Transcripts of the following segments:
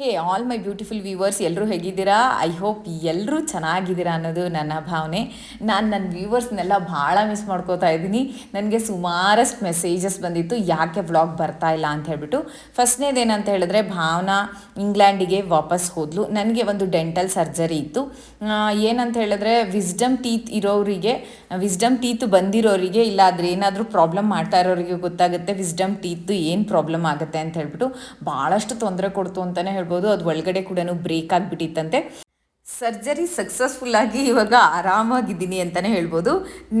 Hey all my beautiful viewers ಎಲ್ಲರೂ ಹೇಗಿದ್ದೀರಾ? I hope ಎಲ್ಲರೂ ಚೆನ್ನಾಗಿದ್ದೀರಾ ಅನ್ನೋದು ನನ್ನ ಭಾವನೆ. ನಾನು ನನ್ನ ವ್ಯೂವರ್ಸ್ನೆಲ್ಲ ಭಾಳ ಮಿಸ್ ಮಾಡ್ಕೋತಾ ಇದ್ದೀನಿ. ನನಗೆ ಸುಮಾರಷ್ಟು ಮೆಸೇಜಸ್ ಬಂದಿತ್ತು. ಯಾಕೆ ವ್ಲಾಗ್ ಬರ್ತಾ ಇಲ್ಲ ಅಂತ ಹೇಳ್ಬಿಟ್ಟು. ಫಸ್ಟ್ನೇದು ಏನಂತ ಹೇಳಿದ್ರೆ, ಭಾವನಾ ಇಂಗ್ಲೆಂಡಿಗೆ ವಾಪಸ್ ಹೋದ್ಲು. ನನಗೆ ಒಂದು ಡೆಂಟಲ್ ಸರ್ಜರಿ ಇತ್ತು. ಏನಂತ ಹೇಳಿದ್ರೆ ವಿಸ್ಡಮ್ ಟೀತ್ ಇರೋರಿಗೆ ವಿಸ್ಡಮ್ ಟೀತ್ ಬಂದಿರೋರಿಗೆ ಇಲ್ಲ ಅದ್ರ ಏನಾದರೂ ಪ್ರಾಬ್ಲಮ್ ಮಾಡ್ತಾ ಇರೋರಿಗೆ ಗೊತ್ತಾಗುತ್ತೆ ವಿಸ್ಡಮ್ ಟೀತ್ ಏನು ಪ್ರಾಬ್ಲಮ್ ಆಗುತ್ತೆ ಅಂತ ಹೇಳ್ಬಿಟ್ಟು ಭಾಳಷ್ಟು ತೊಂದರೆ ಕೊಡ್ತು ಅಂತಲೇ ಹೇಳ್ಬೋದು. ಅದು ಒಳಗಡೆ ಕೂಡ ಬ್ರೇಕ್ ಆಗಿಬಿಟ್ಟಿತ್ತಂತೆ. ಸರ್ಜರಿ ಸಕ್ಸಸ್ಫುಲ್ ಆಗಿ ಇವಾಗ ಆರಾಮಾಗಿದ್ದೀನಿ ಅಂತಲೇ ಹೇಳ್ಬೋದು.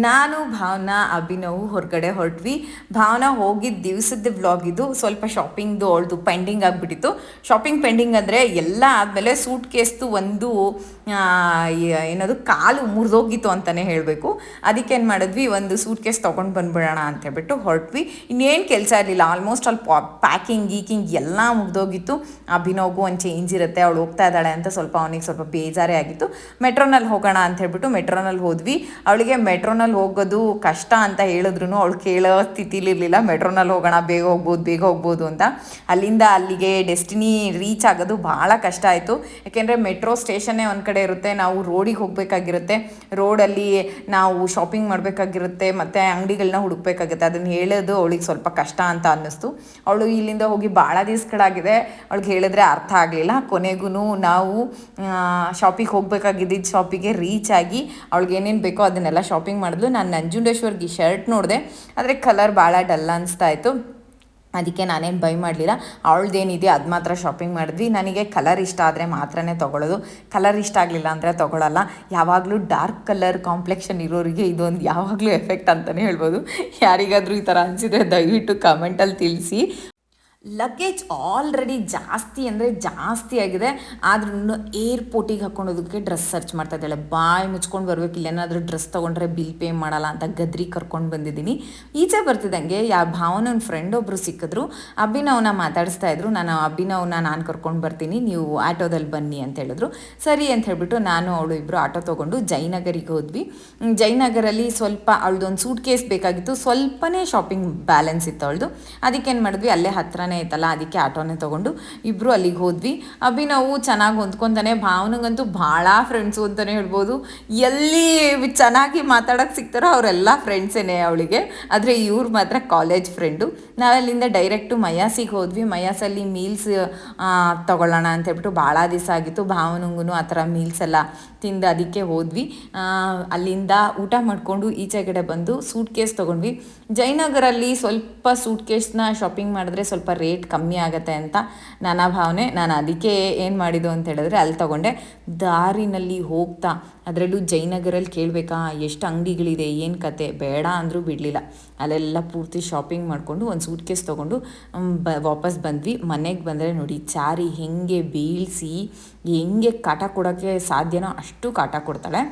ನಾನು ಭಾವನಾ, ಅಭಿನವ್ ಹೊರಗಡೆ ಹೊರಟ್ವಿ. ಭಾವನಾ ಹೋಗಿದ್ದ ದಿವಸದ ವ್ಲಾಗ್ ಇದು. ಸ್ವಲ್ಪ ಶಾಪಿಂಗ್ದು ಅವಳದು ಪೆಂಡಿಂಗ್ ಆಗಿಬಿಟ್ಟಿತ್ತು. ಶಾಪಿಂಗ್ ಪೆಂಡಿಂಗ್ ಅಂದರೆ ಎಲ್ಲ ಆದಮೇಲೆ ಸೂಟ್ ಕೇಸ್ದು ಒಂದು ಏನದು, ಕಾಲು ಮುರಿದೋಗಿತ್ತು ಅಂತಲೇ ಹೇಳಬೇಕು. ಅದಕ್ಕೆ ಏನು ಮಾಡಿದ್ವಿ, ಒಂದು ಸೂಟ್ ಕೇಸ್ ತೊಗೊಂಡು ಬಂದ್ಬಿಡೋಣ ಅಂತ ಹೇಳ್ಬಿಟ್ಟು ಹೊರಟ್ವಿ. ಇನ್ನೇನು ಕೆಲಸ ಇರಲಿಲ್ಲ. ಆಲ್ಮೋಸ್ಟ್ ಅಲ್ಲಿ ಪ್ಯಾಕಿಂಗ್, ಗೀಕಿಂಗ್ ಎಲ್ಲ ಮುಗ್ದೋಗಿತ್ತು. ಅಭಿನವ್ಗೂ ಒಂದು ಚೇಂಜ್ ಇರುತ್ತೆ. ಅವಳು ಹೋಗ್ತಾ ಇದ್ದಾಳೆ ಅಂತ ಸ್ವಲ್ಪ ಅವನಿಗೆ ಸ್ವಲ್ಪ ಬೇಜಾರೇ ಆಗಿತ್ತು. ಮೆಟ್ರೋನಲ್ಲಿ ಹೋಗೋಣ ಅಂತ ಹೇಳ್ಬಿಟ್ಟು ಮೆಟ್ರೋನಲ್ಲಿ ಹೋದ್ವಿ. ಅವಳಿಗೆ ಮೆಟ್ರೋನಲ್ಲಿ ಹೋಗೋದು ಕಷ್ಟ ಅಂತ ಹೇಳಿದ್ರು ಅವಳು ಕೇಳೋ ಸ್ಥಿತಿಲಿರಲಿಲ್ಲ ಮೆಟ್ರೋನಲ್ಲಿ ಹೋಗೋಣ, ಬೇಗ ಹೋಗ್ಬೋದು ಬೇಗ ಹೋಗ್ಬೋದು ಅಂತ. ಅಲ್ಲಿಂದ ಅಲ್ಲಿಗೆ ಡೆಸ್ಟಿನಿ ರೀಚ್ ಆಗೋದು ಭಾಳ ಕಷ್ಟ ಆಯಿತು. ಯಾಕೆಂದರೆ ಮೆಟ್ರೋ ಸ್ಟೇಷನ್ನೇ ಒಂದು ಕಡೆ ಇರುತ್ತೆ, ನಾವು ರೋಡಿಗೆ ಹೋಗಬೇಕಾಗಿರುತ್ತೆ. ರೋಡಲ್ಲಿ ನಾವು ಶಾಪಿಂಗ್ ಮಾಡಬೇಕಾಗಿರುತ್ತೆ, ಮತ್ತು ಅಂಗಡಿಗಳನ್ನ ಹುಡುಕ್ಬೇಕಾಗುತ್ತೆ. ಅದನ್ನು ಹೇಳೋದು ಅವಳಿಗೆ ಸ್ವಲ್ಪ ಕಷ್ಟ ಅಂತ ಅನ್ನಿಸ್ತು. ಅವಳು ಇಲ್ಲಿಂದ ಹೋಗಿ ಭಾಳ ದಿವಸಗಳಾಗಿದೆ. ಅವಳಿಗೆ ಹೇಳಿದ್ರೆ ಅರ್ಥ ಆಗಲಿಲ್ಲ. ಕೊನೆಗೂ ನಾವು ಶಾಪಿಗೆ ಹೋಗಬೇಕಾಗಿದ್ದಿದ್ದು ಶಾಪಿಗೆ ರೀಚ್ ಆಗಿ ಅವಳಿಗೆ ಏನೇನು ಬೇಕೋ ಅದನ್ನೆಲ್ಲ ಶಾಪಿಂಗ್ ಮಾಡಿದ್ಲು. ನಾನು ನಂಜುಂಡೇಶ್ವರ್ಗೆ ಶರ್ಟ್ ನೋಡಿದೆ. ಆದರೆ ಕಲರ್ ಭಾಳ ಡಲ್ ಅನಿಸ್ತಾ ಇತ್ತು. ಅದಕ್ಕೆ ನಾನೇನು ಬೈ ಮಾಡಲಿಲ್ಲ. ಅವಳದೇನಿದೆ ಅದು ಮಾತ್ರ ಶಾಪಿಂಗ್ ಮಾಡಿದ್ವಿ. ನನಗೆ ಕಲರ್ ಇಷ್ಟ ಆದರೆ ಮಾತ್ರನೇ ತೊಗೊಳ್ಳೋದು ಕಲರ್ ಇಷ್ಟ ಆಗಲಿಲ್ಲ ಅಂದರೆ ತೊಗೊಳಲ್ಲ. ಯಾವಾಗಲೂ ಡಾರ್ಕ್ ಕಲರ್ ಕಾಂಪ್ಲೆಕ್ಷನ್ ಇರೋರಿಗೆ ಇದೊಂದು ಯಾವಾಗಲೂ ಎಫೆಕ್ಟ್ ಅಂತಲೇ ಹೇಳ್ಬೋದು. ಯಾರಿಗಾದರೂ ಈ ಥರ ಅನಿಸಿದ್ರೆ ದಯವಿಟ್ಟು ಕಮೆಂಟಲ್ಲಿ ತಿಳಿಸಿ. ಲಗೇಜ್ ಆಲ್ರೆಡಿ ಜಾಸ್ತಿ ಅಂದರೆ ಜಾಸ್ತಿ ಆಗಿದೆ. ಆದ್ರೂ ಏರ್ಪೋರ್ಟಿಗೆ ಹಾಕ್ಕೊಳೋದಕ್ಕೆ ಡ್ರೆಸ್ ಸರ್ಚ್ ಮಾಡ್ತಾ ಇದ್ದಾಳೆ. ಬಾಯಿ ಮುಚ್ಕೊಂಡು ಬರಬೇಕು. ಇಲ್ಲೇನಾದರೂ ಡ್ರೆಸ್ ತೊಗೊಂಡ್ರೆ ಬಿಲ್ ಪೇ ಮಾಡಲ್ಲ ಅಂತ ಗದ್ರಿ ಕರ್ಕೊಂಡು ಬಂದಿದ್ದೀನಿ. ಈಚೆ ಬರ್ತಿದ್ದಂಗೆ ಯಾ ಭಾವನ ಫ್ರೆಂಡ್ ಒಬ್ಬರು ಸಿಕ್ಕಿದ್ರು. ಅಭಿನವ್ನ ಮಾತಾಡಿಸ್ತಾ ಇದ್ರು. ನಾನು ಅಭಿನವನ ನಾನು ಕರ್ಕೊಂಡು ಬರ್ತೀನಿ. ನೀವು ಆಟೋದಲ್ಲಿ ಬನ್ನಿ ಅಂತ ಹೇಳಿದ್ರು. ಸರಿ ಅಂತ ಹೇಳಿಬಿಟ್ಟು ನಾನು ಅವಳು ಇಬ್ಬರು ಆಟೋ ತೊಗೊಂಡು ಜಯನಗರಿಗೆ ಹೋದ್ವಿ. ಜಯನಗರಲ್ಲಿ ಸ್ವಲ್ಪ ಅವಳದೊಂದು ಸೂಟ್ ಕೇಸ್ ಬೇಕಾಗಿತ್ತು. ಸ್ವಲ್ಪನೇ ಶಾಪಿಂಗ್ ಬ್ಯಾಲೆನ್ಸ್ ಇತ್ತು ಅವಳದು. ಅದಕ್ಕೇನು ಮಾಡಿದ್ವಿ? ಅಲ್ಲೇ ಹತ್ರನೇ ಐತಲ್ಲ, ಅದಕ್ಕೆ ಆಟೋನೇ ತೊಗೊಂಡು ಇಬ್ಬರು ಅಲ್ಲಿಗೆ ಹೋದ್ವಿ. ಅಭಿನವು ಚೆನ್ನಾಗಿ ಹೊಂದ್ಕೊತಾನೆ, ಭಾವನಗಂತೂ ಭಾಳ ಫ್ರೆಂಡ್ಸು ಅಂತಲೇ ಹೇಳ್ಬೋದು. ಎಲ್ಲಿ ಚೆನ್ನಾಗಿ ಮಾತಾಡೋಕ್ಕೆ ಸಿಗ್ತಾರೋ ಅವರೆಲ್ಲ ಫ್ರೆಂಡ್ಸೇನೆ ಅವಳಿಗೆ. ಆದರೆ ಇವ್ರು ಮಾತ್ರ ಕಾಲೇಜ್ ಫ್ರೆಂಡು ನಾವಲ್ಲಿಂದ ಡೈರೆಕ್ಟು ಮಯಾಸಿಗೆ ಹೋದ್ವಿ. ಮಯಾಸಲ್ಲಿ ಮೀಲ್ಸ್ ತೊಗೊಳ್ಳೋಣ ಅಂತ ಹೇಳ್ಬಿಟ್ಟು ಭಾಳ ದಿವಸ ಆಗಿತ್ತು. ಭಾವನಂಗೂ ಆ ಥರ ಮೀಲ್ಸ್ ಎಲ್ಲ ತಿಂದು ಅದಕ್ಕೆ ಹೋದ್ವಿ. ಅಲ್ಲಿಂದ ಊಟ ಮಾಡಿಕೊಂಡು ಈಚೆ ಕಡೆ ಬಂದು ಸೂಟ್ ಕೇಸ್ ತೊಗೊಂಡ್ವಿ. ಜಯನಗರಲ್ಲಿ ಸ್ವಲ್ಪ ಸೂಟ್ ಕೇಸ್ನ ಶಾಪಿಂಗ್ ಮಾಡಿದ್ರೆ ಸ್ವಲ್ಪ ರೇಟ್ ಕಮ್ಮಿ ಆಗುತ್ತೆ ಅಂತ ನನ್ನ ಭಾವನೆ. ನಾನು ಅದಕ್ಕೆ ಏನು ಮಾಡಿದ್ದು ಅಂತ ಹೇಳಿದ್ರೆ ಅಲ್ಲಿ ತೊಗೊಂಡೆ. ದಾರಿನಲ್ಲಿ ಹೋಗ್ತಾ, ಅದರಲ್ಲೂ ಜಯನಗರಲ್ಲಿ ಕೇಳಬೇಕಾ, ಎಷ್ಟು ಅಂಗಡಿಗಳಿದೆ, ಏನು ಕತೆ? ಬೇಡ ಅಂದರೂ ಬಿಡಲಿಲ್ಲ. ಅಲ್ಲೆಲ್ಲ ಪೂರ್ತಿ ಶಾಪಿಂಗ್ ಮಾಡಿಕೊಂಡು ಒಂದು ಸೂಟ್ ಕೇಸ್ ತೊಗೊಂಡು ಬ, ವಾಪಸ್ ಬಂದ್ವಿ. ಮನೆಗೆ ಬಂದರೆ ನೋಡಿ, ಚಾರಿ ಹೆಂಗೆ ಬೀಳಿಸಿ, ಹೆಂಗೆ ಕಾಟ ಕೊಡೋಕ್ಕೆ ಸಾಧ್ಯನೋ ಅಷ್ಟು ಕಾಟ ಕೊಡ್ತಾಳೆ.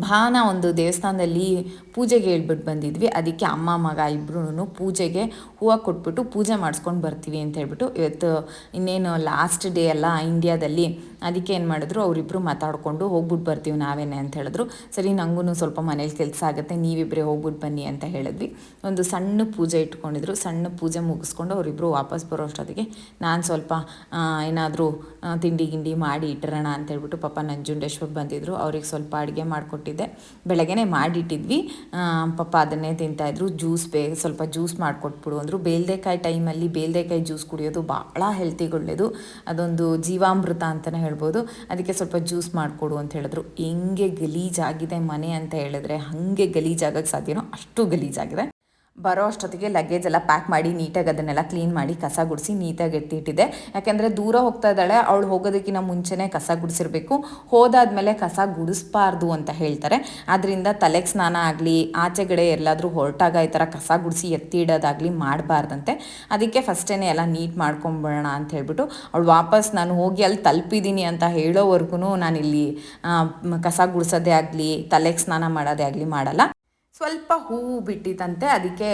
ಭಾನ ಒಂದು ದೇವಸ್ಥಾನದಲ್ಲಿ ಪೂಜೆಗೆ ಹೇಳ್ಬಿಟ್ಟು ಬಂದಿದ್ವಿ. ಅದಕ್ಕೆ ಅಮ್ಮ, ಮಗ ಇಬ್ಬರೂ ಪೂಜೆಗೆ ಹೂವು ಕೊಟ್ಬಿಟ್ಟು ಪೂಜೆ ಮಾಡಿಸ್ಕೊಂಡು ಬರ್ತೀವಿ ಅಂತ ಹೇಳ್ಬಿಟ್ಟು ಇವತ್ತು ಇನ್ನೇನು ಲಾಸ್ಟ್ ಡೇ ಅಲ್ಲ ಇಂಡಿಯಾದಲ್ಲಿ ಅದಕ್ಕೆ ಏನು ಮಾಡಿದ್ರು ಅವರಿಬ್ಬರು ಮಾತಾಡಿಕೊಂಡು ಹೋಗ್ಬಿಟ್ಟು ಬರ್ತೀವಿ ನಾವೇನೆ ಅಂತ ಹೇಳಿದ್ರು. ಸರಿ ನನಗೂ ಸ್ವಲ್ಪ ಮನೇಲಿ ಕೆಲಸ ಆಗುತ್ತೆ ನೀವಿಬ್ಬರೇ ಹೋಗ್ಬಿಟ್ಟು ಬನ್ನಿ ಅಂತ ಹೇಳಿದ್ವಿ. ಒಂದು ಸಣ್ಣ ಪೂಜೆ ಇಟ್ಕೊಂಡಿದ್ರು. ಸಣ್ಣ ಪೂಜೆ ಮುಗಿಸ್ಕೊಂಡು ಅವರಿಬ್ಬರು ವಾಪಸ್ ಬರೋ ಅಷ್ಟೊತ್ತಿಗೆ ನಾನು ಸ್ವಲ್ಪ ಏನಾದರೂ ತಿಂಡಿ ಗಿಂಡಿ ಮಾಡಿ ಇಟ್ಟಿರೋಣ ಅಂತ ಹೇಳ್ಬಿಟ್ಟು ಪಾಪ ನಂಜುಂಡೇಶ್ವರ್ ಬಂದಿದ್ರು. ಅವ್ರಿಗೆ ಸ್ವಲ್ಪ ಅಡುಗೆ ಮಾಡಿಕೊಟ್ಟಿದ್ದೆ. ಬೆಳಗ್ಗೆನೇ ಮಾಡಿಟ್ಟಿದ್ವಿ. ಪಾಪ ಅದನ್ನೇ ತಿಂತಾಯಿದ್ರು ಜ್ಯೂಸ್ ಬೇ, ಸ್ವಲ್ಪ ಜ್ಯೂಸ್ ಮಾಡಿಕೊಟ್ಬಿಡು ಅಂದರು. ಬೇಲ್ದೆಕಾಯಿ ಟೈಮಲ್ಲಿ ಬೇಲ್ದೆಕಾಯಿ ಜ್ಯೂಸ್ ಕುಡಿಯೋದು ಭಾಳ ಹೆಲ್ತಿಗೆ ಒಳ್ಳೆಯದು ಅದೊಂದು ಜೀವಾಮೃತ ಅಂತಲೇ ಹೇಳ್ಬೋದು. ಅದಕ್ಕೆ ಸ್ವಲ್ಪ ಜ್ಯೂಸ್ ಮಾಡಿಕೊಡು ಅಂತ ಹೇಳಿದ್ರು. ಹೆಂಗೆ ಗಲೀಜಾಗಿದೆ ಮನೆ ಅಂತ ಹೇಳಿದ್ರೆ ಹಾಗೆ ಗಲೀಜಾಗಕ್ಕೆ ಸಾಧ್ಯನೋ ಅಷ್ಟು ಗಲೀಜಾಗಿದೆ. ಬರೋ ಅಷ್ಟೊತ್ತಿಗೆ ಲಗೇಜ್ ಎಲ್ಲ ಪ್ಯಾಕ್ ಮಾಡಿ ನೀಟಾಗಿ ಅದನ್ನೆಲ್ಲ ಕ್ಲೀನ್ ಮಾಡಿ, ಕಸ ಗುಡಿಸಿ ನೀಟಾಗಿ ಎತ್ತಿಟ್ಟಿದ್ದೆ ಯಾಕೆಂದರೆ ದೂರ ಹೋಗ್ತಾ ಇದ್ದಾಳೆ, ಅವಳು ಹೋಗೋದಕ್ಕಿಂತ ಮುಂಚೆನೇ ಕಸ ಗುಡಿಸಿರ್ಬೇಕು. ಹೋದಾದ್ಮೇಲೆ ಕಸ ಗುಡಿಸ್ಬಾರ್ದು ಅಂತ ಹೇಳ್ತಾರೆ. ಅದರಿಂದ ತಲೆಗೆ ಸ್ನಾನ ಆಗಲಿ, ಆಚೆಗಡೆ ಎಲ್ಲಾದರೂ ಹೊರಟಾಗ ಈ ಥರ ಕಸ ಗುಡಿಸಿ ಎತ್ತಿ ಇಡೋದಾಗಲಿ ಮಾಡಬಾರ್ದಂತೆ. ಅದಕ್ಕೆ ಫಸ್ಟೇನೆ ಎಲ್ಲ ನೀಟ್ ಮಾಡ್ಕೊಂಬಿಡೋಣ ಅಂತ ಹೇಳ್ಬಿಟ್ಟು, ಅವಳು ವಾಪಸ್ ನಾನು ಹೋಗಿ ಅಲ್ಲಿ ತಲುಪಿದ್ದೀನಿ ಅಂತ ಹೇಳೋವರೆಗೂ ನಾನಿಲ್ಲಿ ಕಸ ಗುಡಿಸೋದೇ ಆಗಲಿ, ತಲೆಗೆ ಸ್ನಾನ ಮಾಡೋದೇ ಆಗಲಿ ಮಾಡಲ್ಲ. ಸ್ವಲ್ಪ ಹೂವು ಬಿಟ್ಟಿತ್ತಂತೆ ಅದಕ್ಕೆ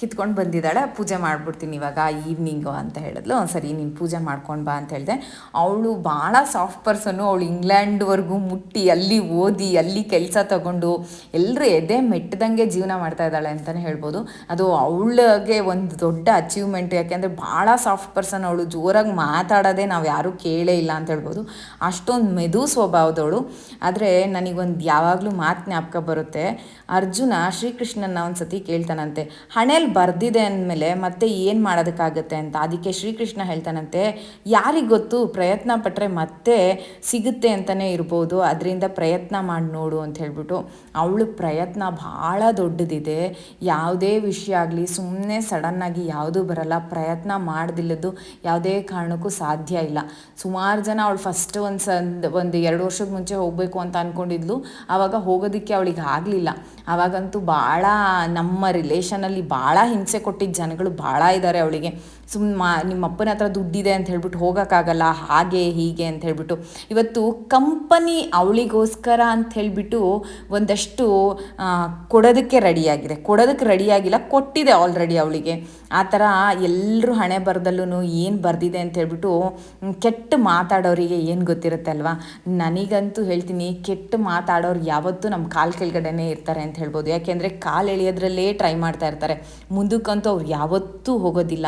ಕಿತ್ಕೊಂಡು ಬಂದಿದ್ದಾಳೆ. ಪೂಜೆ ಮಾಡಿಬಿಡ್ತೀನಿ ಇವಾಗ ಈವ್ನಿಂಗು ಅಂತ ಹೇಳಿದ್ಲು. ಸರಿ, ನೀನು ಪೂಜೆ ಮಾಡ್ಕೊಂಡು ಬಾ ಅಂತ ಹೇಳಿದೆ. ಅವಳು ಭಾಳ ಸಾಫ್ಟ್ ಪರ್ಸನ್ನು ಅವಳು ಇಂಗ್ಲೆಂಡ್ವರೆಗೂ ಮುಟ್ಟಿ, ಅಲ್ಲಿ ಓದಿ, ಅಲ್ಲಿ ಕೆಲಸ ತಗೊಂಡು ಎಲ್ಲರೂ ಎದೆ ಮೆಟ್ಟದಂಗೆ ಜೀವನ ಮಾಡ್ತಾ ಇದ್ದಾಳೆ ಅಂತಲೇ ಹೇಳ್ಬೋದು. ಅದು ಅವಳಿಗೆ ಒಂದು ದೊಡ್ಡ ಅಚೀವ್ಮೆಂಟ್ ಯಾಕೆಂದರೆ ಭಾಳ ಸಾಫ್ಟ್ ಪರ್ಸನ್ ಅವಳು ಜೋರಾಗಿ ಮಾತಾಡೋದೇ ನಾವು ಯಾರೂ ಕೇಳೇ ಇಲ್ಲ ಅಂತ ಹೇಳ್ಬೋದು. ಅಷ್ಟೊಂದು ಮೆದು ಸ್ವಭಾವದವಳು. ಆದರೆ ನನಗೊಂದು ಯಾವಾಗಲೂ ಮಾತು ಜ್ಞಾಪಕ ಬರುತ್ತೆ. ಅರ್ಜುನ ಶ್ರೀಕೃಷ್ಣನ ಒಂದು ಸತಿ ಕೇಳ್ತಾನಂತೆ. ಹಣೆಯಲ್ಲಿ ಬರ್ದಿದೆ ಅಂದಮೇಲೆ ಮತ್ತೆ ಏನು ಮಾಡೋದಕ್ಕಾಗತ್ತೆ ಅಂತ ಅದಕ್ಕೆ ಶ್ರೀಕೃಷ್ಣ ಹೇಳ್ತಾನಂತೆ, ಯಾರಿಗೆ ಗೊತ್ತು, ಪ್ರಯತ್ನ ಪಟ್ಟರೆ ಮತ್ತೆ ಸಿಗುತ್ತೆ ಅಂತಲೇ ಇರ್ಬೋದು, ಅದರಿಂದ ಪ್ರಯತ್ನ ಮಾಡಿ ನೋಡು ಅಂತ ಹೇಳ್ಬಿಟ್ಟು ಅವಳು ಪ್ರಯತ್ನ ಭಾಳ ದೊಡ್ಡದಿದೆ. ಯಾವುದೇ ವಿಷಯ ಆಗಲಿ ಸುಮ್ಮನೆ ಸಡನ್ನಾಗಿ ಯಾವುದೂ ಬರಲ್ಲ, ಪ್ರಯತ್ನ ಮಾಡ್ದಿಲ್ಲದ್ದು ಯಾವುದೇ ಕಾರಣಕ್ಕೂ ಸಾಧ್ಯ ಇಲ್ಲ. ಸುಮಾರು ಜನ ಅವಳು ಫಸ್ಟ್ ಒಂದು ಒಂದು ಎರಡು ವರ್ಷದ ಮುಂಚೆ ಹೋಗಬೇಕು ಅಂತ ಅಂದ್ಕೊಂಡಿದ್ಲು ಆವಾಗ ಹೋಗೋದಕ್ಕೆ ಅವಳಿಗೆ ಆಗಲಿಲ್ಲ. ಆವಾಗಂತೂ ಭಾಳ ನಮ್ಮ ರಿಲೇಷನಲ್ಲಿ ಭಾಳ ಹಿಂಸೆ ಕೊಟ್ಟಿದ್ದ ಜನಗಳು ಭಾಳ ಇದ್ದಾರೆ ಅವಳಿಗೆ. ಸುಮ್ಮ ಮಾ ನಿಮ್ಮ ಅಪ್ಪನ ಹತ್ರ ದುಡ್ಡಿದೆ ಅಂತ ಹೇಳ್ಬಿಟ್ಟು ಹೋಗೋಕ್ಕಾಗಲ್ಲ, ಹಾಗೆ, ಹೀಗೆ ಅಂತ ಹೇಳ್ಬಿಟ್ಟು. ಇವತ್ತು ಕಂಪನಿ ಅವಳಿಗೋಸ್ಕರ ಅಂತ ಹೇಳಿಬಿಟ್ಟು ಒಂದಷ್ಟು ಕೊಡೋದಕ್ಕೆ ರೆಡಿಯಾಗಿದೆ. ಕೊಡೋದಕ್ಕೆ ರೆಡಿಯಾಗಿಲ್ಲ, ಕೊಟ್ಟಿದೆ ಆಲ್ರೆಡಿ ಅವಳಿಗೆ. ಆ ಥರ ಎಲ್ಲರೂ ಹಣೆ ಬರದಲ್ಲೂ ಏನು ಬರೆದಿದೆ ಅಂತ ಹೇಳ್ಬಿಟ್ಟು ಕೆಟ್ಟ ಮಾತಾಡೋರಿಗೆ ಏನು ಗೊತ್ತಿರುತ್ತೆ ಅಲ್ವಾ? ನನಗಂತೂ ಹೇಳ್ತೀನಿ, ಕೆಟ್ಟ ಮಾತಾಡೋರು ಯಾವತ್ತೂ ನಮ್ಮ ಕಾಲು ಕೆಳಗಡೆನೇ ಇರ್ತಾರೆ ಅಂತ ಹೇಳ್ಬೋದು. ಯಾಕೆಂದರೆ ಕಾಲು ಎಳೆಯೋದ್ರಲ್ಲೇ ಟ್ರೈ ಮಾಡ್ತಾ ಇರ್ತಾರೆ. ಮುಂದಕ್ಕಂತೂ ಅವ್ರು ಯಾವತ್ತೂ ಹೋಗೋದಿಲ್ಲ.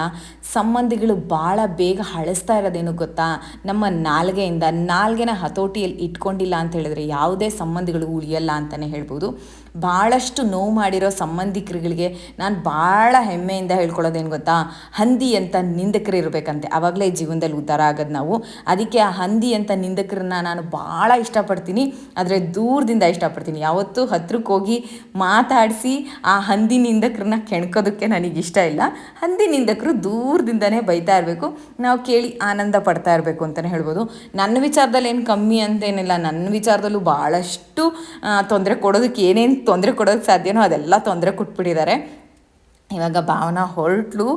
ಸಂಬಂಧಿಗಳು ಭಾಳ ಬೇಗ ಹಳಸ್ತಾ ಇರೋದೇನು ಗೊತ್ತಾ? ನಮ್ಮ ನಾಲ್ಗೆಯಿಂದ ನಾಲ್ಗೆನ ಹತೋಟಿಯಲ್ಲಿ ಇಟ್ಕೊಂಡಿಲ್ಲ ಅಂತ ಹೇಳಿದ್ರೆ ಯಾವುದೇ ಸಂಬಂಧಿಗಳು ಉಳಿಯಲ್ಲ ಅಂತಲೇ ಹೇಳ್ಬೋದು. ಭಾಳಷ್ಟು ನೋವು ಮಾಡಿರೋ ಸಂಬಂಧಿಕರುಗಳಿಗೆ ನಾನು ಭಾಳ ಹೆಮ್ಮೆಯಿಂದ ಹೇಳ್ಕೊಳ್ಳೋದೇನು ಗೊತ್ತಾ? ಹಂದಿ ಅಂತ ನಿಂದಕರು ಇರಬೇಕಂತೆ. ಆವಾಗಲೇ ಜೀವನದಲ್ಲಿ ಉದ್ಧಾರ ಆಗೋದು ನಾವು. ಅದಕ್ಕೆ ಆ ಹಂದಿ ಅಂತ ನಿಂದಕರನ್ನ ನಾನು ಭಾಳ ಇಷ್ಟಪಡ್ತೀನಿ. ಆದರೆ ದೂರದಿಂದ ಇಷ್ಟಪಡ್ತೀನಿ. ಯಾವತ್ತೂ ಹತ್ರಕ್ಕೆ ಹೋಗಿ ಮಾತಾಡಿಸಿ ಆ ಹಂದಿ ನಿಂದಕರನ್ನ ಕೆಣ್ಕೋದಕ್ಕೆ ನನಗೆ ಇಷ್ಟ ಇಲ್ಲ. ಹಂದಿ ನಿಂದಕರು ದೂರದಿಂದನೇ ಬೈತಾ ಇರಬೇಕು. ನಾವು ಕೇಳಿ ಆನಂದ ಪಡ್ತಾ ಇರಬೇಕು ಅಂತಲೇ ಹೇಳ್ಬೋದು. ನನ್ನ ವಿಚಾರದಲ್ಲಿ ಏನು ಕಮ್ಮಿ ಅಂತೇನಿಲ್ಲ ನನ್ನ ವಿಚಾರದಲ್ಲೂ ಭಾಳಷ್ಟು ತೊಂದರೆ ಕೊಡೋದಕ್ಕೆ ಏನೇನು ತೊಂದರೆ ಕೊಡೋಕ್ಕೆ ಸಾಧ್ಯನೋ ಅದೆಲ್ಲ ತೊಂದರೆ ಕೊಟ್ಬಿಟ್ಟಿದ್ದಾರೆ. ಇವಾಗ ಭಾವನಾ ಹೊರಟ್ಲು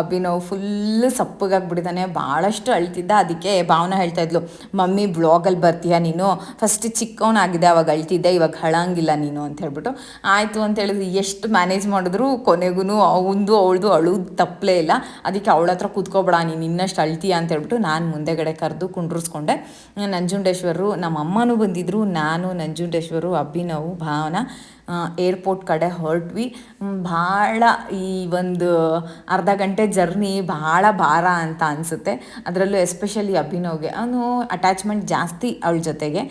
ಅಭಿನವ್ ಫುಲ್ಲು ಸಪ್ಪಗಾಗ್ಬಿಟ್ಟಿದ್ದಾನೆ ಭಾಳಷ್ಟು ಅಳ್ತಿದ್ದ, ಅದಕ್ಕೆ ಭಾವನಾ ಹೇಳ್ತಾ ಇದ್ಲು, ಮಮ್ಮಿ ಬ್ಲಾಗಲ್ಲಿ ಬರ್ತೀಯ ನೀನು? ಫಸ್ಟ್ ಚಿಕ್ಕವನಾಗಿದೆ ಅವಾಗ ಅಳ್ತಿದ್ದೆ, ಇವಾಗ ಹಳಂಗಿಲ್ಲ ನೀನು, ಅಂತ ಹೇಳ್ಬಿಟ್ಟು. ಆಯಿತು ಅಂತ ಹೇಳಿದ್ರು, ಎಷ್ಟು ಮ್ಯಾನೇಜ್ ಮಾಡಿದ್ರು ಕೊನೆಗೂ ಅವಂದು ಅವಳದು ಅಳುದು ತಪ್ಪಲೇ ಇಲ್ಲ. ಅದಕ್ಕೆ ಅವಳ ಹತ್ರ ಕೂತ್ಕೋಬೇಡ, ನೀನು ಇನ್ನಷ್ಟು ಅಳ್ತೀಯ ಅಂತ ಹೇಳ್ಬಿಟ್ಟು ನಾನು ಮುಂದೆಗಡೆ ಕರೆದು ಕುಂಡ್ರಿಸ್ಕೊಂಡೆ. ನಂಜುಂಡೇಶ್ವರರು ನಮ್ಮ ಅಮ್ಮನೂ ಬಂದಿದ್ದರು ನಾನು, ನಂಜುಂಡೇಶ್ವರು, ಅಭಿನವ್, ಭಾವನಾ ಏರ್ಪೋರ್ಟ್ ಕಡೆ ಹೊರಟ್ವಿ. ಭಾಳ ಈ ಒಂದು ಅರ್ಧ ಗಂಟೆ ಜರ್ನಿ ಭಾಳ ಭಾರ ಅಂತ ಅನಿಸುತ್ತೆ. ಅದರಲ್ಲೂ ಎಸ್ಪೆಷಲಿ ಅಭಿನವ್ಗೆ. ಅವನು ಅಟ್ಯಾಚ್ಮೆಂಟ್ ಜಾಸ್ತಿ ಅವಳ ಜೊತೆಗೆ.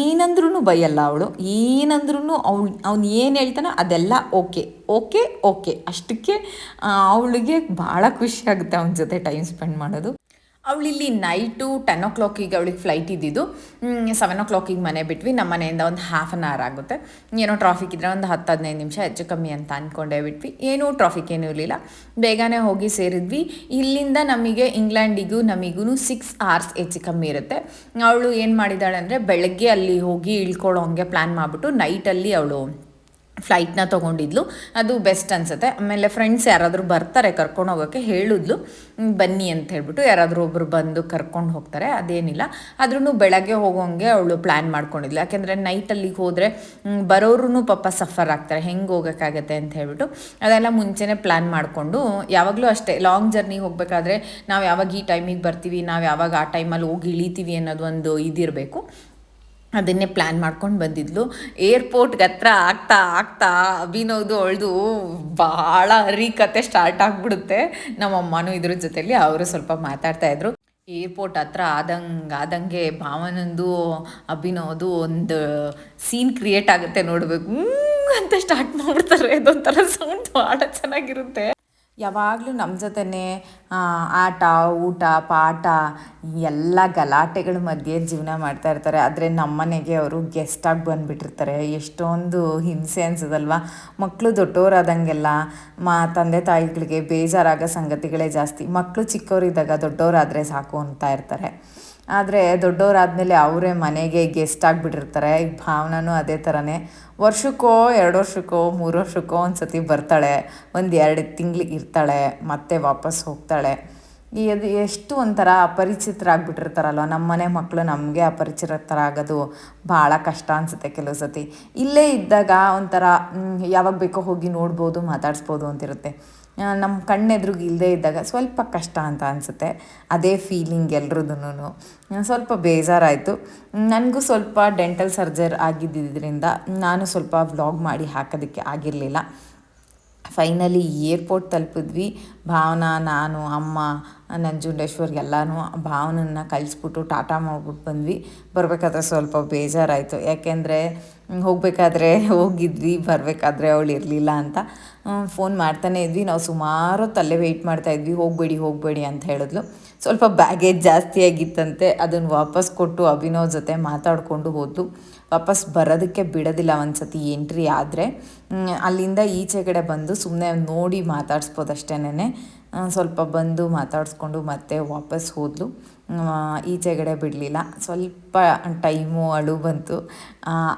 ಏನಂದ್ರೂ ಬೈಯಲ್ಲ ಅವಳು. ಏನಂದ್ರೂ ಅವ್ಳು, ಅವ್ನು ಏನು ಹೇಳ್ತಾನೋ ಅದೆಲ್ಲ ಓಕೆ ಓಕೆ ಓಕೆ ಅಷ್ಟಕ್ಕೆ ಅವಳಿಗೆ ಭಾಳ ಖುಷಿ ಆಗುತ್ತೆ ಅವನ ಜೊತೆ ಟೈಮ್ ಸ್ಪೆಂಡ್ ಮಾಡೋದು. ಅವಳಿಲ್ಲಿ ನೈಟು ಟೆನ್ ಓ ಕ್ಲಾಕಿಗೆ ಅವಳಿಗೆ ಫ್ಲೈಟ್ ಇದ್ದಿದ್ದು ಸೆವೆನ್ ಓ ಕ್ಲಾಕಿಗೆ ಮನೆ ಬಿಟ್ವಿ. ನಮ್ಮ ಮನೆಯಿಂದ ಒಂದು ಹಾಫ್ ಆನ್ ಅವರ್ ಆಗುತ್ತೆ. ಏನೋ ಟ್ರಾಫಿಕ್ ಇದ್ದರೆ ಒಂದು ಹತ್ತು, ಹದಿನೈದು ನಿಮಿಷ ಹೆಚ್ಚು ಕಮ್ಮಿ ಅಂತ ಅಂದ್ಕೊಂಡೇ ಬಿಟ್ವಿ. ಏನೂ ಟ್ರಾಫಿಕ್ ಏನೂ ಇರಲಿಲ್ಲ. ಬೇಗನೆ ಹೋಗಿ ಸೇರಿದ್ವಿ. ಇಲ್ಲಿಂದ ನಮಗೆ ಇಂಗ್ಲೆಂಡಿಗೂ ನಮಗೂ ಸಿಕ್ಸ್ ಅವರ್ಸ್ ಹೆಚ್ಚು ಕಮ್ಮಿ ಇರುತ್ತೆ. ಅವಳು ಏನು ಮಾಡಿದ್ದಾಳೆ ಅಂದರೆ ಬೆಳಗ್ಗೆ ಅಲ್ಲಿ ಹೋಗಿ ಇಳ್ಕೊಳ್ಳೋ ಹಂಗೆ ಪ್ಲ್ಯಾನ್ ಮಾಡಿಬಿಟ್ಟು ನೈಟಲ್ಲಿ ಅವಳು ಫ್ಲೈಟ್ನ ತೊಗೊಂಡಿದ್ಲು. ಅದು ಬೆಸ್ಟ್ ಅನಿಸುತ್ತೆ. ಆಮೇಲೆ ಫ್ರೆಂಡ್ಸ್ ಯಾರಾದರೂ ಬರ್ತಾರೆ ಕರ್ಕೊಂಡು ಹೋಗೋಕ್ಕೆ ಹೇಳಿದ್ಲು. ಬನ್ನಿ ಅಂತ ಹೇಳ್ಬಿಟ್ಟು ಯಾರಾದರೂ ಒಬ್ಬರು ಬಂದು ಕರ್ಕೊಂಡು ಹೋಗ್ತಾರೆ. ಅದೇನಿಲ್ಲ. ಆದ್ರೂ ಬೆಳಗ್ಗೆ ಹೋಗೋಂಗೆ ಅವಳು ಪ್ಲ್ಯಾನ್ ಮಾಡ್ಕೊಂಡಿದ್ಲು. ಯಾಕೆಂದರೆ ನೈಟಲ್ಲಿ ಹೋದರೆ ಬರೋರು ಪಾಪ ಸಫರ್ ಆಗ್ತಾರೆ. ಹೆಂಗೆ ಹೋಗೋಕ್ಕಾಗತ್ತೆ ಅಂತ ಹೇಳ್ಬಿಟ್ಟು ಅದೆಲ್ಲ ಮುಂಚೆನೇ ಪ್ಲ್ಯಾನ್ ಮಾಡಿಕೊಂಡು, ಯಾವಾಗಲೂ ಅಷ್ಟೇ ಲಾಂಗ್ ಜರ್ನಿ ಹೋಗಬೇಕಾದ್ರೆ ನಾವು ಯಾವಾಗ ಈ ಟೈಮಿಗೆ ಬರ್ತೀವಿ, ನಾವು ಯಾವಾಗ ಆ ಟೈಮಲ್ಲಿ ಹೋಗಿ ಇಳಿತೀವಿ ಅನ್ನೋದು ಒಂದು ಇದಿರಬೇಕು. ಅದನ್ನೇ ಪ್ಲ್ಯಾನ್ ಮಾಡ್ಕೊಂಡು ಬಂದಿದ್ಲು. ಏರ್ಪೋರ್ಟ್ಗೆ ಹತ್ರ ಆಗ್ತಾ ಆಗ್ತಾ ಅಭಿನವ್ದು ಅಳ್ದು ಭಾಳ ಕತೆ ಸ್ಟಾರ್ಟ್ ಆಗಿಬಿಡುತ್ತೆ. ನಮ್ಮ ಅಮ್ಮನೂ ಇದ್ರ ಜೊತೆಲಿ ಅವರು ಸ್ವಲ್ಪ ಮಾತಾಡ್ತಾ ಇದ್ರು. ಏರ್ಪೋರ್ಟ್ ಹತ್ರ ಆದಂಗೆ ಆದಂಗೆ ಭಾವನಂದು, ಅಭಿನವ್ದು ಒಂದು ಸೀನ್ ಕ್ರಿಯೇಟ್ ಆಗುತ್ತೆ ನೋಡಬೇಕು. ಅಂತ ಸ್ಟಾರ್ಟ್ ಮಾಡ್ಬಿಡ್ತಾರೆ ಅದೊಂಥರ ಸೌಂಡ್ ಭಾಳ ಚೆನ್ನಾಗಿರುತ್ತೆ. ಯಾವಾಗಲೂ ನಮ್ಮ ಜೊತೆನೇ ಆಟ, ಊಟ, ಪಾಠ, ಎಲ್ಲ ಗಲಾಟೆಗಳ ಮಧ್ಯೆ ಜೀವನ ಮಾಡ್ತಾ ಇರ್ತಾರೆ. ಆದರೆ ನಮ್ಮನೆಗೆ ಅವರು ಗೆಸ್ಟಾಗಿ ಬಂದುಬಿಟ್ಟಿರ್ತಾರೆ. ಎಷ್ಟೊಂದು ಹಿಂಸೆ ಅನ್ಸೋದಲ್ವಾ ಮಕ್ಕಳು ದೊಡ್ಡವರಾದಂಗೆಲ್ಲ ಮಾ, ತಂದೆ ತಾಯಿಗಳಿಗೆ ಬೇಜಾರಾಗೋ ಸಂಗತಿಗಳೇ ಜಾಸ್ತಿ. ಮಕ್ಕಳು ಚಿಕ್ಕವರಿದ್ದಾಗ ದೊಡ್ಡವರಾದರೆ ಸಾಕು ಅಂತ ಇರ್ತಾರೆ. ಆದರೆ ದೊಡ್ಡವರಾದಮೇಲೆ ಅವರೇ ಮನೆಗೆ ಗೆಸ್ಟ್ ಆಗಿಬಿಟ್ಟಿರ್ತಾರೆ. ಈಗ ಭಾವನೂ ಅದೇ ಥರನೇ ವರ್ಷಕ್ಕೋ, ಎರಡು ವರ್ಷಕ್ಕೋ, ಮೂರು ವರ್ಷಕ್ಕೋ ಒಂದು ಸತಿ ಬರ್ತಾಳೆ. ಒಂದು ಎರಡು ತಿಂಗ್ಳಿಗೆ ಇರ್ತಾಳೆ, ಮತ್ತೆ ವಾಪಸ್ ಹೋಗ್ತಾಳೆ. ಅದು ಎಷ್ಟು ಒಂಥರ ಅಪರಿಚಿತರಾಗ್ಬಿಟ್ಟಿರ್ತಾರಲ್ವ. ನಮ್ಮ ಮನೆ ಮಕ್ಕಳು ನಮಗೆ ಅಪರಿಚಿತರ ಆಗೋದು ಭಾಳ ಕಷ್ಟ ಅನಿಸುತ್ತೆ ಕೆಲವು ಸತಿ. ಇಲ್ಲೇ ಇದ್ದಾಗ ಒಂಥರ ಯಾವಾಗ ಬೇಕೋ ಹೋಗಿ ನೋಡ್ಬೋದು, ಮಾತಾಡಿಸ್ಬೋದು ಅಂತಿರುತ್ತೆ. ನಮ್ಮ ಕಣ್ಣೆದ್ರಿಗೆ ಇಲ್ಲದೆ ಇದ್ದಾಗ ಸ್ವಲ್ಪ ಕಷ್ಟ ಅಂತ ಅನಿಸುತ್ತೆ. ಅದೇ ಫೀಲಿಂಗ್ ಎಲ್ರದ್ದೂ ಸ್ವಲ್ಪ ಬೇಜಾರಾಯಿತು. ನನಗೂ ಸ್ವಲ್ಪ ಡೆಂಟಲ್ ಸರ್ಜರ್ ಆಗಿದ್ದರಿಂದ ನಾನು ಸ್ವಲ್ಪ ವ್ಲಾಗ್ ಮಾಡಿ ಹಾಕೋದಕ್ಕೆ ಆಗಿರಲಿಲ್ಲ. Finally airport ತಲುಪಿದ್ವಿ. ಭಾವನಾ, ನಾನು, ಅಮ್ಮ ನಂಜುಂಡೇಶ್ವರ್ ಎಲ್ಲನೂ ಭಾವನನ್ನ ಕಳಿಸ್ಬಿಟ್ಟು ಟಾಟಾ ಮಾಡ್ಬಿಟ್ಟು ಬಂದ್ವಿ. ಬರಬೇಕಾದ್ರೆ ಸ್ವಲ್ಪ ಬೇಜಾರಾಯಿತು. ಯಾಕೆಂದರೆ ಹೋಗಬೇಕಾದ್ರೆ ಹೋಗಿದ್ವಿ, ಬರಬೇಕಾದ್ರೆ ಅವಳು ಇರಲಿಲ್ಲ ಅಂತ. ಫೋನ್ ಮಾಡ್ತಾನೆ ಇದ್ವಿ. ನಾವು ಸುಮಾರು ತಲೆ ವೆಯ್ಟ್ ಮಾಡ್ತಾ ಇದ್ವಿ. ಹೋಗಬೇಡಿ ಹೋಗಬೇಡಿ ಅಂತ ಹೇಳಿದ್ಲು. ಸ್ವಲ್ಪ ಬ್ಯಾಗೇಜ್ ಜಾಸ್ತಿ ಆಗಿತ್ತಂತೆ ಅದನ್ನು ವಾಪಸ್ ಕೊಟ್ಟು ಅಭಿನವ್ ಜೊತೆ ಮಾತಾಡಿಕೊಂಡು ಹೋದ್ಲು ವಾಪಸ್ ಬರೋದಕ್ಕೆ ಬಿಡೋದಿಲ್ಲ ಒಂದು ಸತಿ ಎಂಟ್ರಿ ಆದರೆ ಅಲ್ಲಿಂದ ಈಚೆ ಕಡೆ ಬಂದು ಸುಮ್ಮನೆ ನೋಡಿ ಮಾತಾಡಿಸ್ಬೋದಷ್ಟೇನೆ ಸ್ವಲ್ಪ ಬಂದು ಮಾತಾಡಿಸ್ಕೊಂಡು ಮತ್ತೆ ವಾಪಸ್ ಹೋದ್ಲು. ಈಚೆಗಡೆ ಬಿಡಲಿಲ್ಲ. ಸ್ವಲ್ಪ ಟೈಮು ಅಳು ಬಂತು.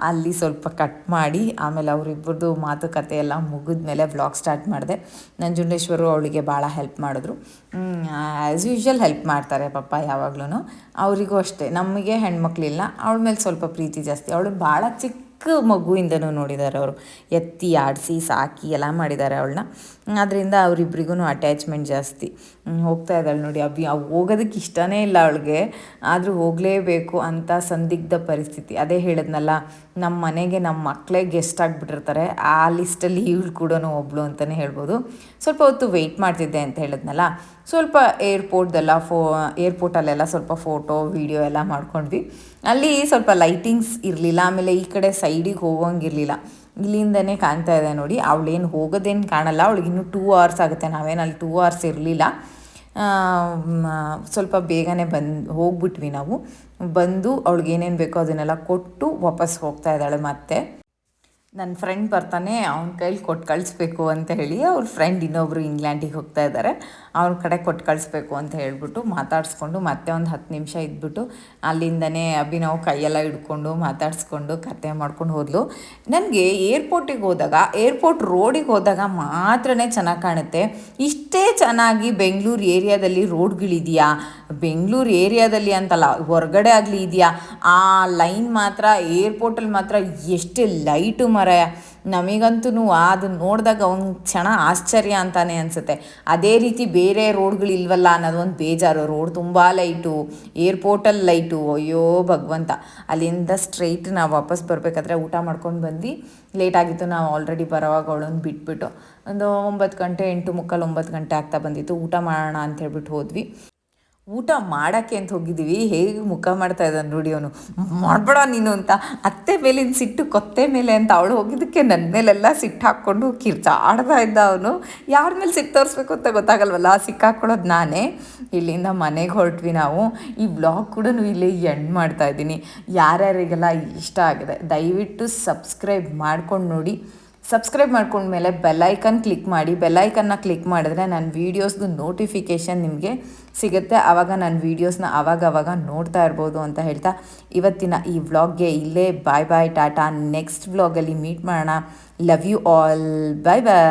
ಅಲ್ಲಿ ಸ್ವಲ್ಪ ಕಟ್ ಮಾಡಿ ಆಮೇಲೆ ಅವರಿಬ್ಬರದು ಮಾತುಕತೆ ಎಲ್ಲ ಮುಗಿದ ಮೇಲೆ ವ್ಲಾಗ್ ಸ್ಟಾರ್ಟ್ ಮಾಡಿದೆ ನಂಜುಂಡೇಶ್ವರು ಅವಳಿಗೆ ಭಾಳ ಹೆಲ್ಪ್ ಮಾಡಿದ್ರು. ಆ್ಯಸ್ ಯೂಶ್ವಲ್ ಹೆಲ್ಪ್ ಮಾಡ್ತಾರೆ ಪಾಪ ಯಾವಾಗ್ಲೂ ಅವರಿಗೂ ಅಷ್ಟೇ. ನಮಗೆ ಹೆಣ್ಮಕ್ಳಿಲ್ಲ. ಅವಳ ಮೇಲೆ ಸ್ವಲ್ಪ ಪ್ರೀತಿ ಜಾಸ್ತಿ. ಅವಳು ಭಾಳ ಚಿಕ್ಕ ಮಗುವಿಂದನೂ ನೋಡಿದ್ದಾರೆ ಅವರು. ಎತ್ತಿ, ಆಡಿಸಿ, ಸಾಕಿ ಎಲ್ಲ ಮಾಡಿದ್ದಾರೆ ಅವಳನ್ನ. ಅದರಿಂದ ಅವರಿಬ್ರಿಗೂ ಅಟ್ಯಾಚ್ಮೆಂಟ್ ಜಾಸ್ತಿ. ಹೋಗ್ತಾ ಇದ್ದಾಳೆ ನೋಡಿ. ಅಭಿ, ಅವು ಹೋಗೋದಕ್ಕೆ ಇಷ್ಟನೇ ಇಲ್ಲ ಅವಳಿಗೆ. ಆದರೂ ಹೋಗಲೇಬೇಕು ಅಂತ ಸಂದಿಗ್ಧ ಪರಿಸ್ಥಿತಿ. ಅದೇ ಹೇಳಿದ್ನಲ್ಲ ನಮ್ಮ ಮನೆಗೆ ನಮ್ಮ ಮಕ್ಕಳೇ ಗೆಸ್ಟ್ ಆಗಿಬಿಟ್ಟಿರ್ತಾರೆ. ಆ ಲಿಸ್ಟಲ್ಲಿ ಇವಳು ಕೂಡ ಒಬ್ಳು ಅಂತಲೇ ಹೇಳ್ಬೋದು. ಸ್ವಲ್ಪ ಹೊತ್ತು ವೆಯ್ಟ್ ಮಾಡ್ತಿದ್ದೆ ಅಂತ ಹೇಳಿದ್ನಲ್ಲ. ಸ್ವಲ್ಪ ಏರ್ಪೋರ್ಟ್ದೆಲ್ಲ ಫೋ ಏರ್ಪೋರ್ಟಲ್ಲೆಲ್ಲ ಸ್ವಲ್ಪ ಫೋಟೋ ವೀಡಿಯೋ ಎಲ್ಲ ಮಾಡ್ಕೊಂಡ್ವಿ. ಅಲ್ಲಿ ಸ್ವಲ್ಪ ಲೈಟಿಂಗ್ಸ್ ಇರಲಿಲ್ಲ. ಆಮೇಲೆ ಈ ಕಡೆ ಸೈಡಿಗೆ ಹೋಗೋಂಗಿರಲಿಲ್ಲ. ಇಲ್ಲಿಂದನೇ ಕಾಣ್ತಾ ಇದೆ ನೋಡಿ. ಅವಳೇನು ಹೋಗೋದೇನು ಕಾಣಲ್ಲ. ಅವಳಿಗೆ ಇನ್ನೂ ಟೂ ಅವರ್ಸ್ ಆಗುತ್ತೆ. ನಾವೇನು ಅಲ್ಲಿ ಟೂ ಅವರ್ಸ್ ಇರಲಿಲ್ಲ. ಸ್ವಲ್ಪ ಬೇಗನೆ ಬಂದು, ಹೋಗ್ಬಿಟ್ವಿ ನಾವು. ಬಂದು ಅವಳಿಗೆ ಏನೇನು ಬೇಕೋ ಅದನ್ನೆಲ್ಲ ಕೊಟ್ಟು ವಾಪಸ್ ಹೋಗ್ತಾ ಇದ್ದಾಳೆ ಮತ್ತೆ. ನನ್ನ ಫ್ರೆಂಡ್ ಬರ್ತಾನೆ. ಅವ್ನ ಕೈಲಿ ಕೊಟ್ಟು ಕಳಿಸ್ಬೇಕು ಅಂತ ಹೇಳಿ ಅವ್ರ ಫ್ರೆಂಡ್ ಇನ್ನೊಬ್ಬರು ಇಂಗ್ಲೆಂಡಿಗೆ ಹೋಗ್ತಾ ಇದ್ದಾರೆ ಅವ್ರ ಕಡೆ ಕೊಟ್ಟು ಕಳಿಸ್ಬೇಕು ಅಂತ ಹೇಳ್ಬಿಟ್ಟು ಮಾತಾಡಿಸ್ಕೊಂಡು ಮತ್ತೆ ಒಂದು ಹತ್ತು ನಿಮಿಷ ಇದ್ಬಿಟ್ಟು ಅಲ್ಲಿಂದನೇ ಅಭಿನವ್ ಕೈಯೆಲ್ಲ ಹಿಡ್ಕೊಂಡು ಮಾತಾಡಿಸ್ಕೊಂಡು ಕತೆ ಮಾಡ್ಕೊಂಡು ಹೋದ್ಲು. ನನಗೆ ಏರ್ಪೋರ್ಟಿಗೆ ಹೋದಾಗ, ಏರ್ಪೋರ್ಟ್ ರೋಡಿಗೆ ಹೋದಾಗ ಮಾತ್ರನೇ ಚೆನ್ನಾಗಿ ಕಾಣುತ್ತೆ. ಇಷ್ಟೇ ಚೆನ್ನಾಗಿ ಬೆಂಗಳೂರು ಏರಿಯಾದಲ್ಲಿ ರೋಡ್ಗಳಿದೆಯಾ? ಬೆಂಗಳೂರು ಏರಿಯಾದಲ್ಲಿ ಅಂತಲ್ಲ, ಹೊರಗಡೆ ಆಗಲಿ ಇದೆಯಾ? ಆ ಲೈನ್ ಮಾತ್ರ, ಏರ್ಪೋರ್ಟಲ್ಲಿ ಮಾತ್ರ ಎಷ್ಟು ಲೈಟು ಮರ ನಮಗಂತೂ ಅದು ನೋಡಿದಾಗ ಒಂದು ಕ್ಷಣ ಆಶ್ಚರ್ಯ ಅಂತಾನೆ ಅನಿಸುತ್ತೆ. ಅದೇ ರೀತಿ ಬೇರೆ ರೋಡ್ಗಳು ಇಲ್ವಲ್ಲ ಅನ್ನೋದೊಂದು ಬೇಜಾರು. ರೋಡ್ ತುಂಬ ಲೈಟು ಏರ್ಪೋರ್ಟಲ್ಲಿ ಲೈಟು. ಅಯ್ಯೋ ಭಗವಂತ. ಅಲ್ಲಿಂದ ಸ್ಟ್ರೈಟ್ ನಾವು ವಾಪಸ್ ಬರಬೇಕಾದ್ರೆ ಊಟ ಮಾಡ್ಕೊಂಡು ಬಂದು ಲೇಟ್ ಆಗಿತ್ತು, ನಾವು ಆಲ್ರೆಡಿ ಬರೋವಾಗ ಅವಳನ್ನು ಬಿಟ್ಬಿಟ್ಟು. ಒಂದು ಒಂಬತ್ತು ಗಂಟೆ ಎಂಟು ಮುಕ್ಕಾಲು ಒಂಬತ್ತು ಗಂಟೆ ಆಗ್ತಾ ಬಂದಿತ್ತು. ಊಟ ಮಾಡೋಣ ಅಂತ ಹೇಳ್ಬಿಟ್ಟು ಹೋದ್ವಿ. ಊಟ ಮಾಡೋಕ್ಕೆ ಅಂತ ಹೋಗಿದ್ದೀವಿ. ಹೇಗೆ ಮುಖ ಮಾಡ್ತಾ ಇದ್ದಾನೆ ನೋಡಿ ಅವನು. ಮಾಡಬೇಡ ನೀನು ಅಂತ. ಅತ್ತೆ ಮೇಲಿನ ಸಿಟ್ಟು ಕೊತ್ತೆ ಮೇಲೆ ಅಂತ ಅವಳು ಹೋಗಿದ್ದಕ್ಕೆ ನನ್ನ ಮೇಲೆಲ್ಲ ಸಿಟ್ಟು ಹಾಕ್ಕೊಂಡು ಕಿರ್ಚಾಡ್ತಾ ಇದ್ದ ಅವನು. ಯಾರ ಮೇಲೆ ಸಿಟ್ಟು ತೋರಿಸ್ಬೇಕು ಅಂತ ಗೊತ್ತಾಗಲ್ವಲ್ಲ? ಸಿಕ್ಕಾಕೊಳ್ಳೋದು ನಾನೇ. ಇಲ್ಲಿಂದ ಮನೆಗೆ ಹೊರಟ್ವಿ ನಾವು. ಈ ಬ್ಲಾಗ್ ಕೂಡ ಇಲ್ಲಿ ಎಂಡ್ ಮಾಡ್ತಾ ಇದ್ದೀನಿ. ಯಾರ್ಯಾರಿಗೆಲ್ಲ ಇಷ್ಟ ಆಗಿದೆ, ದಯವಿಟ್ಟು ಸಬ್ಸ್ಕ್ರೈಬ್ ಮಾಡ್ಕೊಂಡು ನೋಡಿ. ಸಬ್ಸ್ಕ್ರೈಬ್ ಮಾಡ್ಕೊಂಡ್ಮೇಲೆ ಬೆಲ್ಲೈಕನ್ ಕ್ಲಿಕ್ ಮಾಡಿ. ಬೆಲ್ಲೈಕನ್ನ ಕ್ಲಿಕ್ ಮಾಡಿದ್ರೆ ನನ್ನ ವೀಡಿಯೋಸ್ದು ನೋಟಿಫಿಕೇಷನ್ ನಿಮಗೆ ಸಿಗುತ್ತೆ. ಆವಾಗ ನನ್ನ ವೀಡಿಯೋಸ್ನ ಆವಾಗವಾಗ ಆವಾಗ ನೋಡ್ತಾ ಇರ್ಬೋದು ಅಂತ ಹೇಳ್ತಾ ಇವತ್ತಿನ ಈ ವ್ಲಾಗ್ಗೆ ಇಲ್ಲೇ ಬಾಯ್ ಬಾಯ್ ಟಾಟಾ. ನೆಕ್ಸ್ಟ್ ವ್ಲಾಗಲ್ಲಿ ಮೀಟ್ ಮಾಡೋಣ. Love you all bye bye